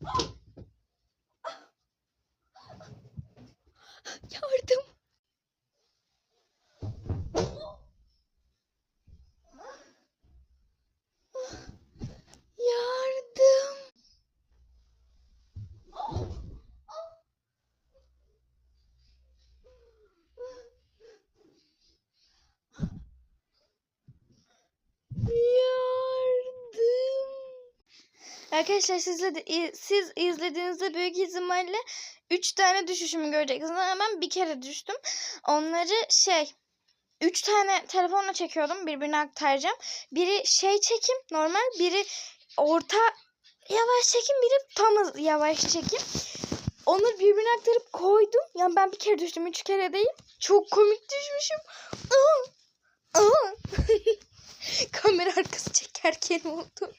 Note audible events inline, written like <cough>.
Yardım. Yardım. Yardım. Arkadaşlar sizle de, siz izlediğinizde büyük ihtimalle 3 tane düşüşümü göreceksiniz. Ama ben bir kere düştüm. Onları şey 3 tane telefonla çekiyordum. Birbirine aktaracağım. Biri şey çekim normal. Biri orta yavaş çekim. Biri tam yavaş çekim. Onları birbirine aktarıp koydum. Yani ben bir kere düştüm. Üç kere değil. Çok komik düşmüşüm. Aa! <laughs> Kamera arkası çekerken oldu.